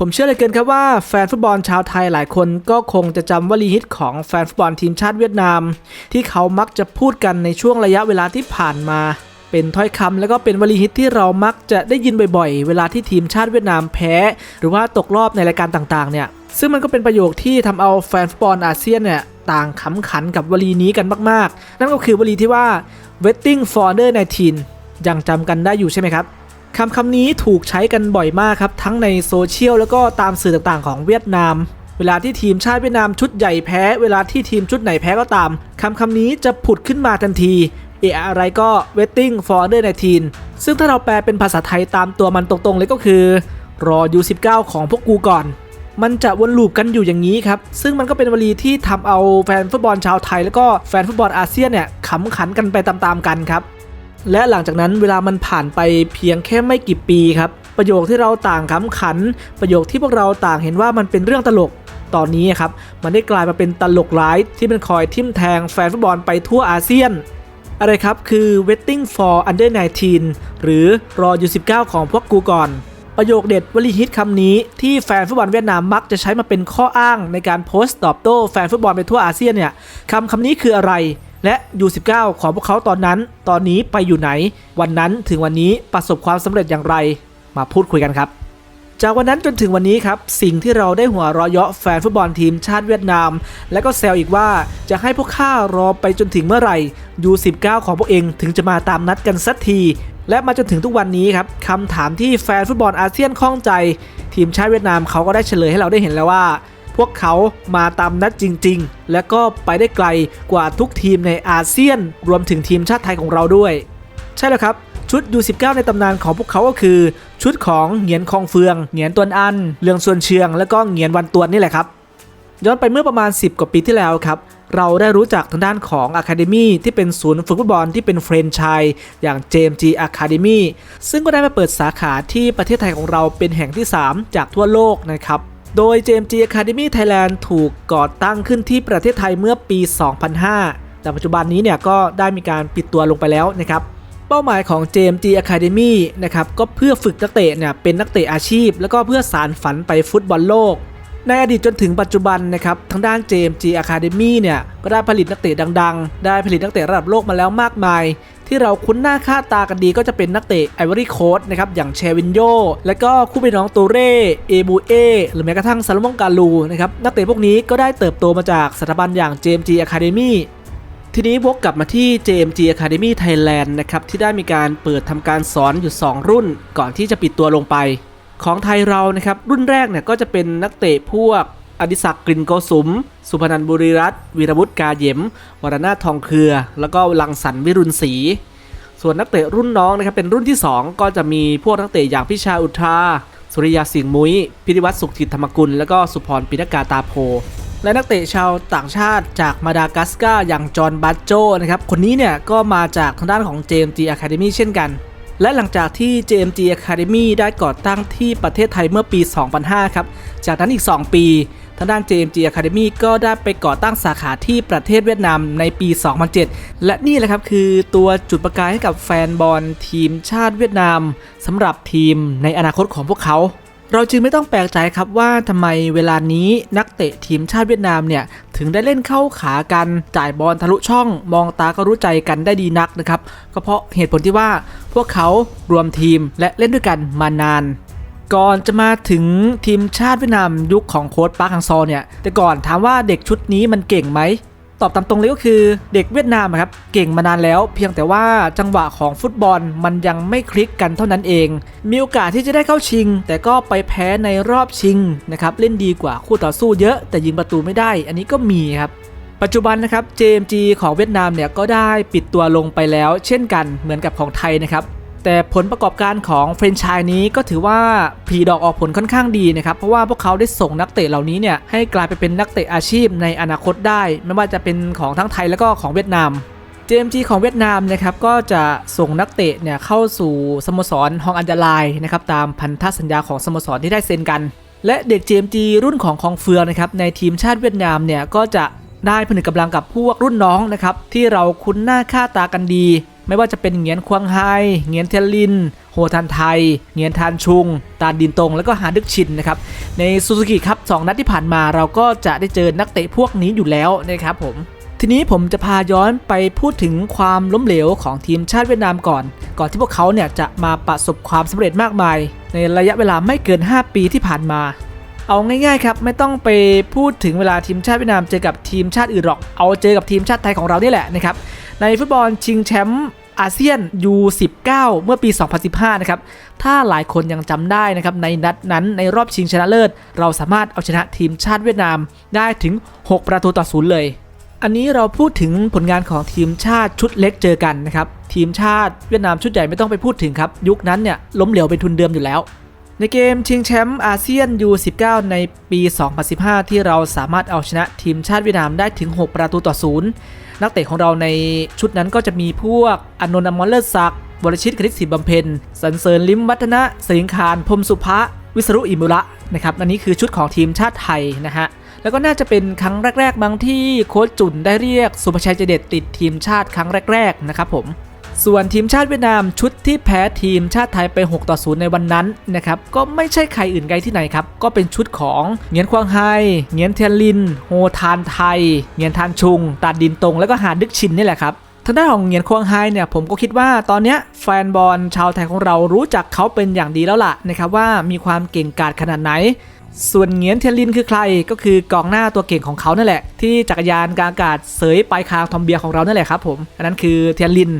ผมเชื่อเลยเกินครับว่าแฟนฟุตบอลชาวไทยหลายคนก็คงจะจำวลีฮิตของแฟนฟุตบอลทีมชาติเวียดนาม ที่เขามักจะพูดกันในช่วงระยะเวลาที่ผ่านมา เป็นถ้อยคำแล้วก็เป็นวลีฮิตที่เรามักจะได้ยินบ่อยๆ เวลาที่ทีมชาติเวียดนามแพ้ หรือว่าตกรอบในรายการต่างๆ เนี่ย ซึ่งมันก็เป็นประโยคที่ทำเอาแฟนฟุตบอลอาเซียนเนี่ยต่างขำขันกับวลีนี้กันมากๆ นั่นก็คือวลีที่ว่า waiting for under 19ยังจำกันได้อยู่ใช่ไหมครับ คำคำนี้ถูกใช้กันบ่อยมากครับ ทั้งในโซเชียลแล้วก็ตามสื่อต่างๆ ของเวียดนาม เวลาที่ทีมชาติเวียดนามชุดใหญ่แพ้ เวลาที่ทีมชุดไหนแพ้ก็ตามคำคำนี้จะผุดขึ้นมาทันทีเอะอะไรก็ waiting for under 19ซึ่งถ้าเราแปลเป็นภาษาไทยตามตัวมันตรงๆ เลยก็คือ รอ U19 ของพวกกูก่อน มันจะวนลูปกันอยู่อย่างนี้ครับ ซึ่งมันก็เป็นวลีที่ทำเอาแฟนฟุตบอลชาวไทย แล้วก็แฟนฟุตบอลอาเซียนเนี่ยขำขันกันไปตามๆกันครับ และหลังจากนั้นเวลามันผ่านไปเพียงแค่ไม่กี่ปีครับ ประโยคที่เราต่างขำขัน ประโยคที่พวกเราต่างเห็นว่ามันเป็นเรื่องตลกตอนนี้ครับมันได้กลายมาเป็นตลกร้ายที่เป็นคอยทิมแทงแฟนฟุตบอลไปทั่วอาเซียน อะไรครับคือ waiting for under 19 หรือรออยู่19 ของพวกกูก่อน ประโยคเด็ดวลีฮิตคำนี้ที่แฟนฟุตบอลเวียดนามมักจะใช้มาเป็นข้ออ้างในการโพสต์ตอบโต้แฟนฟุตบอลไปทั่วอาเซียนเนี่ยคำคำนี้คืออะไร และ U19 ของพวกเขาตอนนั้น ตอนนี้ไปอยู่ไหน วันนั้นถึงวันนี้ประสบความสำเร็จอย่างไร มาพูดคุยกันครับ จากวันนั้นจนถึงวันนี้ครับ สิ่งที่เราได้หัวเราะเยาะแฟนฟุตบอลทีมชาติเวียดนาม และก็แซวอีกว่าจะให้พวกข้ารอไปจนถึงเมื่อไหร่ U19 ของพวกเองถึงจะมาตามนัดกันสักทีและมาจนถึงทุกวันนี้ครับคำถามที่แฟนฟุตบอลอาเซียนข้องใจ ทีมชาติเวียดนามเขาก็ได้เฉลยให้เราได้เห็นแล้วว่า พวกเขามาตามนัดจริง ๆ และก็ไปได้ไกลกว่าทุกทีมในอาเซียน รวมถึงทีมชาติไทยของเราด้วย ใช่แล้วครับชุด U19 ในตำนานของพวกเขาก็คือ ชุดของเหงียนคองเฟือง เหงียนตวนอัน เลืองส่วนเชียง และก็เหงียนวันตวนนี่แหละครับ ย้อนไปเมื่อประมาณ 10 กว่าปีที่แล้วครับ เราได้รู้จักทางด้านของ Academy ที่เป็นศูนย์ฝึกฟุตบอลที่เป็นเฟรนไชส์อย่าง JMG Academy ซึ่งก็ได้มาเปิดสาขาที่ประเทศไทยของเราเป็นแห่งที่ 3 จากทั่วโลกนะครับ โดย JMG Academy Thailand ถูกก่อตั้งขึ้นที่ประเทศไทยเมื่อปี 2005 แต่ปัจจุบันนี้เนี่ยก็ได้มีการปิดตัวลงไปแล้วนะครับเป้าหมายของ JMG Academy นะครับก็เพื่อฝึกนักเตะเนี่ยเป็นนักเตะอาชีพ แล้วก็เพื่อสารฝันไปฟุตบอลโลก ในอดีตจนถึงปัจจุบันนะครับทางด้าน JMG Academy เนี่ยก็ได้ผลิตนักเตะดัง ๆ ได้ผลิตนักเตะระดับโลกมาแล้วมากมาย ที่เราคุ้นหน้าค่าตากันดีก็จะเป็นนักเตะไอวอรี่โคสนะครับอย่างเชวินโยและก็คู่พี่น้องตูเร่เอบูเอหรือแม้กระทั่งซาลมอนกาลูนะครับนักเตะพวกนี้ก็ได้เติบโตมาจากสถาบันอย่าง JMG Academy ทีนี้วกกลับมาที่ JMG Academy Thailand นะครับที่ได้มีการเปิดทำการสอนอยู่ 2 รุ่น ก่อนที่จะปิดตัวลงไป ของไทยเรานะครับรุ่นแรกเนี่ยก็จะเป็นนักเตะพวก อดิศักดิ์กลิ่นโกสุม สุพนันบุรีรัตน์วีรวุฒิกาเยมวรนาถทองเครือ แล้วก็ลังสรรค์วิรุณศรีส่วนนักเตะรุ่นน้องนะครับเป็นรุ่นที่ 2 ก็จะมีพวกนักเตะอย่างพิชาอุทราสุริยาสิงห์มุ้ยพิธิวัฒน์สุขจิตธรรมกุล แล้วก็สุพรปินกาตาโพ และนักเตะชาวต่างชาติจากมาดากัสการ์อย่างจอห์นบัตโจนะครับ คนนี้เนี่ยก็มาจากทางด้านของ JMG Academy เช่นกัน และหลังจากที่ JMG Academy ได้ก่อตั้งที่ประเทศไทยเมื่อปี 2005 ครับ จากนั้นอีก 2 ปี ทางด้าน JMG Academy ก็ได้ไปก่อตั้งสาขาที่ประเทศเวียดนามในปี 2007 และนี่แหละครับคือตัวจุดประกายให้กับแฟนบอลทีมชาติเวียดนามสำหรับทีมในอนาคตของพวกเขาเราจึงไม่ต้องแปลกใจครับว่าทำไมเวลานี้นักเตะทีมชาติเวียดนามเนี่ย ถึงได้เล่นเข้าขากันจ่ายบอลทะลุช่องมองตาก็รู้ใจกันได้ดีนักนะครับ ก็เพราะเหตุผลที่ว่าพวกเขารวมทีมและเล่นด้วยกันมานาน ก่อนจะมาถึงทีมชาติเวียดนามยุคของโค้ชปาร์คฮังซอเนี่ย แต่ก่อนถามว่าเด็กชุดนี้มันเก่งไหม ตอบตามตรงเลยก็คือเด็กเวียดนามครับเก่งมานานแล้ว เพียงแต่ว่าจังหวะของฟุตบอลมันยังไม่คลิกกันเท่านั้นเอง มีโอกาสที่จะได้เข้าชิง แต่ก็ไปแพ้ในรอบชิงนะครับเล่นดีกว่าคู่ต่อสู้เยอะ แต่ยิงประตูไม่ได้ อันนี้ก็มีครับปัจจุบันนะครับ JMG ของเวียดนามเนี่ยก็ได้ปิดตัวลงไปแล้ว เช่นกันเหมือนกับของไทยนะครับ แต่ผลประกอบการของแฟรนชส์นี้ก็ถือว่าผลีดอกออกผลค่อนข้างดีนะครับ เพราะว่าพวกเขาได้ส่งนักเตะเหล่านี้เนี่ยให้กลายไปเป็นนักเตะอาชีพในอนาคตได้ ไม่ว่าจะเป็นของทั้งไทยแล้วก็ของเวียดนาม JMG ของเวียดนามนะครับก็จะส่งนักเตะเนี่ยเข้าสู่สโมสรฮองอันดาลนะครับตามพันธสัญญาของสโมสรที่ได้เซ็นกัน และเด็ก JMG รุ่นของคองเฟืองนะครับในทีมชาติเวียดนามเนี่ยก็จะได้ผนึกกำลังกับพวกรุ่นน้องนะครับที่เราคุ้นหน้าค่าตากันดี ไม่ว่าจะเป็นเงียนควางไฮเงียนเทลิน โฮทันไทย เงียนทานชุง ตาดินตง แล้วก็ฮาดึกชินนะครับ ในซูซูกิครับสองนัดที่ผ่านมาเราก็จะได้เจอนักเตะพวกนี้อยู่แล้วนะครับผมทีนี้ผมจะพาย้อนไปพูดถึงความล้มเหลวของทีมชาติเวียดนามก่อน ก่อนที่พวกเขาเนี่ยจะมาประสบความสำเร็จมากมาย ในระยะเวลาไม่เกิน 5 ปีที่ผ่านมา เอาง่ายๆครับ ไม่ต้องไปพูดถึงเวลาทีมชาติเวียดนามเจอกับทีมชาติอื่นหรอก เอาเจอกับทีมชาติไทยของเรานี่แหละนะครับในฟุตบอลชิงแชมป์ อาเซียน U19 เมื่อปี 2015 นะครับ ถ้าหลายคนยังจำได้นะครับ ในนัดนั้นในรอบชิงชนะเลิศ เราสามารถเอาชนะทีมชาติเวียดนามได้ถึง 6 ประตูต่อศูนย์เลย อันนี้เราพูดถึงผลงานของทีมชาติชุดเล็กเจอกันนะครับ ทีมชาติเวียดนามชุดใหญ่ไม่ต้องไปพูดถึงครับ ยุคนั้นเนี่ยล้มเหลวเป็นทุนเดิมอยู่แล้วในเกมชิงแชมป์อาเซียน U19 ในปี 2015 ที่เราสามารถเอาชนะทีมชาติเวียดนามได้ถึง 6 ประตูต่อศูนย์ นักเตะของเราในชุดนั้นก็จะมีพวกอนนท์อมรเลิศศักดิ์วรชิตคณิตศรีบำเพ็ญสันเสริญลิมวัฒนะสิงคารพรมสุภะวิสรุอิมุระนะครับอันนี้คือชุดของทีมชาติไทยนะฮะแล้วก็น่าจะเป็นครั้งแรกๆบางที่โค้ชจุนได้เรียกสุภชัยเจเดตติดทีมชาติครั้งแรกๆนะครับผม ส่วนทีมชาติเวียดนามชุดที่แพ้ทีมชาติไทยไป 6 ต่อ 0 ในวันนั้นนะครับก็ไม่ใช่ใครอื่นไกลที่ไหนครับ ก็เป็นชุดของเงียนควางไฮเงียนเทียนลิน โฮทานไทยเงียนทานชุง ตาดินตงแล้วก็หาดึกชินนี่แหละครับทางด้านของเงียนควางไฮเนี่ยผมก็คิดว่าตอนนี้แฟนบอลชาวไทยของเรารู้จักเขาเป็นอย่างดีแล้วล่ะนะครับว่ามีความเก่งกาจขนาดไหน ส่วนเงียนเทียนลินคือใครก็คือกองหน้าตัวเก่งของเขานั่นแหละ ที่จักรยานกลางอากาศเสยปลายคางทอมเบียของเรานั่นแหละครับผมอันนั้นคือเทียนลิน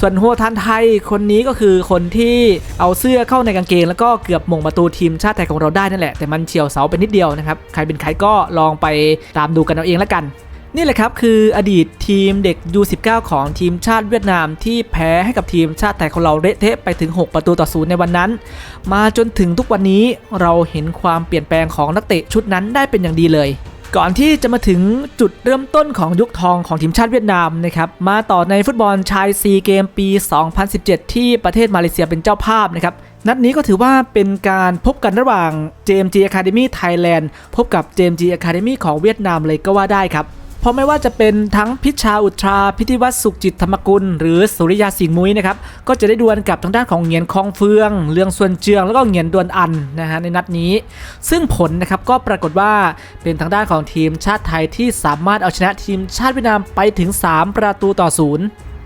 ส่วนโฮทันไทยคนนี้ก็คือคนที่เอาเสื้อเข้าในกางเกง แล้วก็เกือบม่งประตูทีมชาติไทยของเราได้นั่นแหละ แต่มันเฉียวเสาไปนิดเดียวนะครับ ใครเป็นใครก็ลองไปตามดูกันเอาเองแล้วกันนี่แหละครับคืออดีตทีมเด็ก U19 ของทีมชาติเวียดนามที่แพ้ให้กับทีมชาติไทยของเราเละเทะไปถึง 6 ประตูต่อศูนย์ในวันนั้น มาจนถึงทุกวันนี้เราเห็นความเปลี่ยนแปลงของนักเตะชุดนั้นได้เป็นอย่างดีเลย ก่อนที่จะมาถึงจุดเริ่มต้นของยุคทองของทีมชาติเวียดนามนะครับมาต่อในฟุตบอลชายซีเกมปี 2017 ที่ประเทศมาเลเซียเป็นเจ้าภาพนะครับนัดนี้ก็ถือว่าเป็นการพบกันระหว่าง JMG Academy Thailand พบกับ JMG Academy ของเวียดนามเลยก็ว่าได้ครับ เพราะไม่ว่าจะเป็นทั้งพิชาอุตรา พิธิวัฒน์สุขจิตธรรมกุล หรือสุริยาสิงห์มุ้ยนะครับก็จะได้ดวลกับทางด้านของเหงียนคองเฟืองเรืองส่วนเจืองแล้วก็เหงียนดวนอันนะฮะในนัดนี้ ซึ่งผลนะครับก็ปรากฏว่าเป็นทางด้านของทีมชาติไทยที่สามารถเอาชนะทีมชาติเวียดนามไปถึง 3 ประตูต่อศูนย์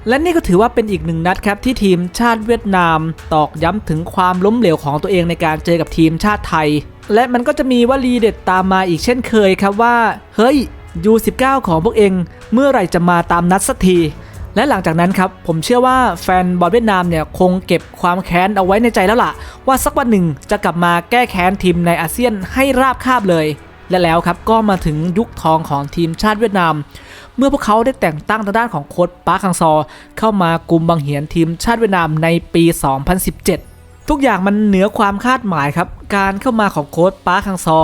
และนี่ก็ถือว่าเป็นอีกหนึ่งนัดครับที่ทีมชาติเวียดนาม ตอกย้ำถึงความล้มเหลวของตัวเองในการเจอกับทีมชาติไทย และมันก็จะมีวลีเด็ดตามมาอีกเช่นเคยครับว่า เฮ้ย U19 ของพวกเองเมื่อไหร่จะมาตามนัดสักทีและหลังจากนั้นครับผมเชื่อว่าแฟนบอลเวียดนามเนี่ยคงเก็บความแค้นเอาไว้ในใจแล้วล่ะ ว่าสักวันหนึ่งจะกลับมาแก้แค้นทีมในอาเซียนให้ราบคาบเลย และแล้วครับก็มาถึงยุคทองของทีมชาติเวียดนาม เมื่อพวกเขาได้แต่งตั้งทางด้านของโค้ชปาร์คังซอ เข้ามากุมบังเหียนทีมชาติเวียดนามในปี 2017 ทุกอย่างมันเหนือความคาดหมายครับ การเข้ามาของโค้ชปาร์คคังซอ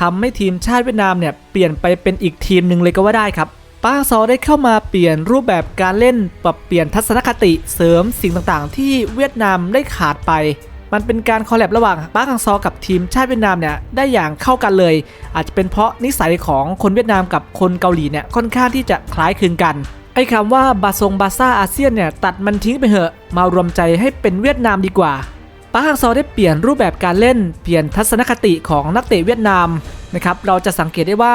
ทำให้ทีมชาติเวียดนามเนี่ยเปลี่ยนไปเป็นอีกทีมหนึ่งเลยก็ว่าได้ครับปาร์คคังซอได้เข้ามาเปลี่ยนรูปแบบการเล่นปรับเปลี่ยนทัศนคติเสริมสิ่งต่างๆ ที่เวียดนามได้ขาดไป มันเป็นการคอลแลบระหว่างปาร์คคังซอกับทีมชาติเวียดนามเนี่ยได้อย่างเข้ากันเลย อาจจะเป็นเพราะนิสัยของคนเวียดนามกับคนเกาหลีเนี่ยค่อนข้างที่จะคล้ายคลึงกันไอ้คำว่าบาซงบาซ่าอาเซียนเนี่ยตัดมันทิ้งไปเหอะมารวมใจให้เป็นเวียดนามดีกว่า ปาร์คฮังซอได้เปลี่ยนรูปแบบการเล่น เปลี่ยนทัศนคติของนักเตะเวียดนามนะครับเราจะสังเกตได้ว่า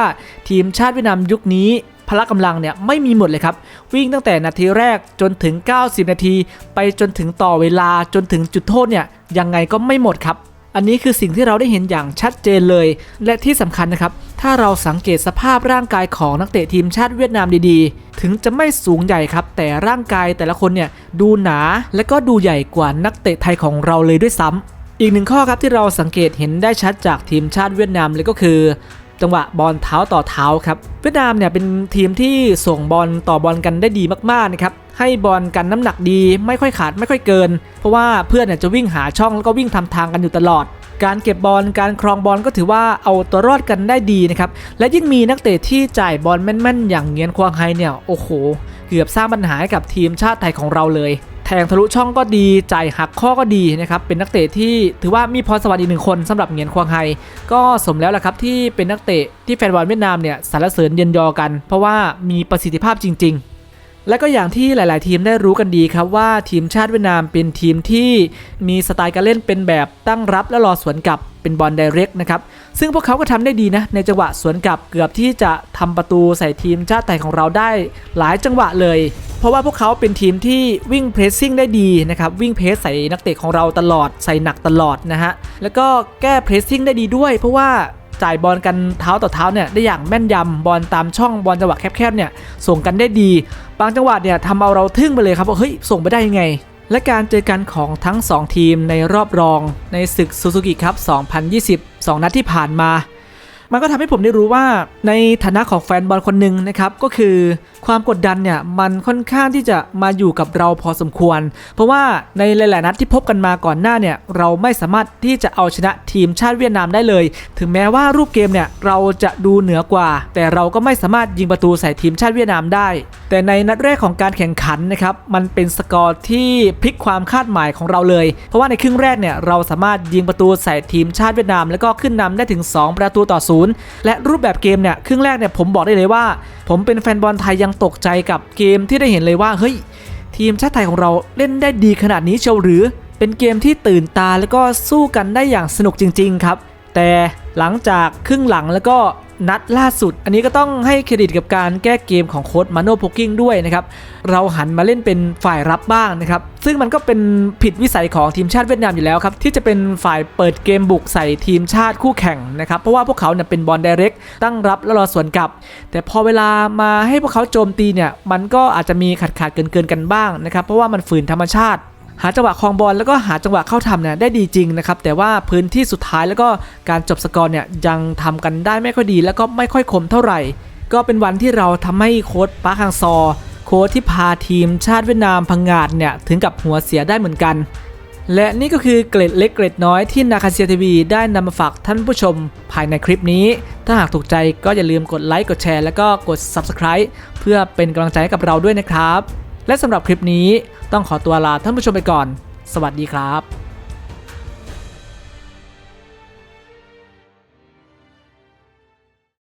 ทีมชาติเวียดนามยุคนี้พละกำลังเนี่ยไม่มีหมดเลยครับ วิ่งตั้งแต่นาทีแรกจนถึง 90 นาที ไปจนถึงต่อเวลาจนถึงจุดโทษเนี่ยยังไงก็ไม่หมดครับ อันนี้คือสิ่งที่เราได้เห็นอย่างชัดเจนเลย และที่สำคัญนะครับ ถ้าเราสังเกตสภาพร่างกายของนักเตะทีมชาติเวียดนามดีๆ ถึงจะไม่สูงใหญ่ครับ แต่ร่างกายแต่ละคนเนี่ยดูหนาและก็ดูใหญ่กว่านักเตะไทยของเราเลยด้วยซ้ำอีกหนึ่งข้อครับที่เราสังเกตเห็นได้ชัดจากทีมชาติเวียดนามเลยก็คือ จังหวะบอลเท้าต่อเท้าครับ เวียดนามเนี่ยเป็นทีมที่ส่งบอลต่อบอลกันได้ดีมากๆนะครับให้บอลกันน้ำหนักดีไม่ค่อยขาดไม่ค่อยเกิน เพราะว่าเพื่อนเนี่ยจะวิ่งหาช่องแล้วก็วิ่งทำทางกันอยู่ตลอด การเก็บบอลการครองบอลก็ถือว่าเอาตัวรอดกันได้ดีนะครับและยิ่งมีนักเตะที่จ่ายบอลแม่นๆ อย่างเงียนควางไฮเนี่ยโอ้โห เกือบสร้างปัญหาให้กับทีมชาติไทยของเราเลยแทงทะลุช่องก็ดี จ่ายหักข้อก็ดีนะครับ เป็นนักเตะที่ถือว่ามีพรสวรรค์อีกหนึ่งคนสำหรับเงียนควางไฮ ก็สมแล้วแหละครับที่เป็นนักเตะที่แฟนบอลเวียดนามเนี่ยสรรเสริญเยินยอกัน เพราะว่ามีประสิทธิภาพจริง ๆ และก็อย่างที่หลาย ๆ ทีมได้รู้กันดีครับว่าทีมชาติเวียดนามเป็นทีมที่มีสไตล์การเล่นเป็นแบบตั้งรับและรอสวนกลับเป็นบอลไดเรกนะครับซึ่งพวกเขาก็ทำได้ดีนะในจังหวะสวนกลับเกือบที่จะทำประตูใส่ทีมชาติไทยของเราได้หลายจังหวะเลย เพราะว่าพวกเขาเป็นทีมที่วิ่งเพรสซิ่งได้ดีนะครับวิ่งเพรสใส่นักเตะของเราตลอดใส่หนักตลอดนะฮะแล้วก็แก้เพรสซิ่งได้ดีด้วย เพราะว่า จ่ายบอลกันเท้าต่อเท้าเนี่ยได้อย่างแม่นยำบอลตามช่องบอลจังหวะแคบๆเนี่ยส่งกันได้ดี บางจังหวะเนี่ยทำเอาเราทึ่งไปเลยครับว่าเฮ้ยส่งไปได้ยังไง และการเจอกันของทั้ง 2 ทีมในรอบรองในศึกซูซูกิครับ2020 2 นัดที่ผ่านมา มันก็ทำให้ผมได้รู้ว่าในฐานะของแฟนบอลคนหนึ่งนะครับก็คือความกดดันเนี่ยมันค่อนข้างที่จะมาอยู่กับเราพอสมควร เพราะว่าในหลาย ๆ นัดที่พบกันมาก่อนหน้าเนี่ยเราไม่สามารถที่จะเอาชนะทีมชาติเวียดนามได้เลย ถึงแม้ว่ารูปเกมเนี่ยเราจะดูเหนือกว่า แต่เราก็ไม่สามารถยิงประตูใส่ทีมชาติเวียดนามได้ แต่ในนัดแรกของการแข่งขันนะครับมันเป็นสกอร์ที่พลิกความคาดหมายของเราเลย เพราะว่าในครึ่งแรกเนี่ยเราสามารถยิงประตูใส่ทีมชาติเวียดนาม แล้วก็ขึ้นนำได้ถึง 2 ประตูต่อศูนย์และรูปแบบเกมเนี่ยครึ่งแรกเนี่ยผมบอกได้เลยว่า ผมเป็นแฟนบอลไทยยังตกใจกับเกมที่ได้เห็นเลยว่าเฮ้ยทีมชาติไทยของเราเล่นได้ดีขนาดนี้เชียวหรือ เป็นเกมที่ตื่นตาแล้วก็สู้กันได้อย่างสนุกจริง ๆ ครับ แต่หลังจากครึ่งหลังแล้วก็ นัดล่าสุด อันนี้ก็ต้องให้เครดิตกับการแก้เกมของโค้ดมาโนโพกิ้งด้วยนะครับ เราหันมาเล่นเป็นฝ่ายรับบ้างนะครับ ซึ่งมันก็เป็นผิดวิสัยของทีมชาติเวียดนามอยู่แล้วครับ ที่จะเป็นฝ่ายเปิดเกมบุกใส่ทีมชาติคู่แข่งนะครับ เพราะว่าพวกเขาเนี่ยเป็นบอลไดเรกตั้งรับแล้วรอสวนกลับ แต่พอเวลามาให้พวกเขาโจมตีเนี่ยมันก็อาจจะมีขาดขาดเกินเกินๆกันบ้างนะครับเพราะว่ามันฝืนธรรมชาติ หาจังหวะคลองบอลแล้วก็หาจังหวะเข้าทำเนี่ยได้ดีจริงนะครับแต่ว่าพื้นที่สุดท้ายแล้วก็การจบสกอร์เนี่ยยังทำกันได้ไม่ค่อยดี แล้วก็ไม่ค่อยคมเท่าไหร่ ก็เป็นวันที่เราทำให้โค้ชปาร์คฮังซอ โค้ชที่พาทีมชาติเวียดนามพังงาดเนี่ยถึงกับหัวเสียได้เหมือนกัน และนี่ก็คือเกร็ดเล็กเกร็ดน้อยที่นาคาเซียทีวีได้นำมาฝากท่านผู้ชมภายในคลิปนี้ ถ้าหากถูกใจก็อย่าลืมกดไลค์กดแชร์แล้วก็กด Subscribe เพื่อเป็นกำลังใจให้กับเราด้วยนะครับ และสำหรับคลิปนี้ต้องขอตัวลาท่านผู้ชมไปก่อน สวัสดีครับ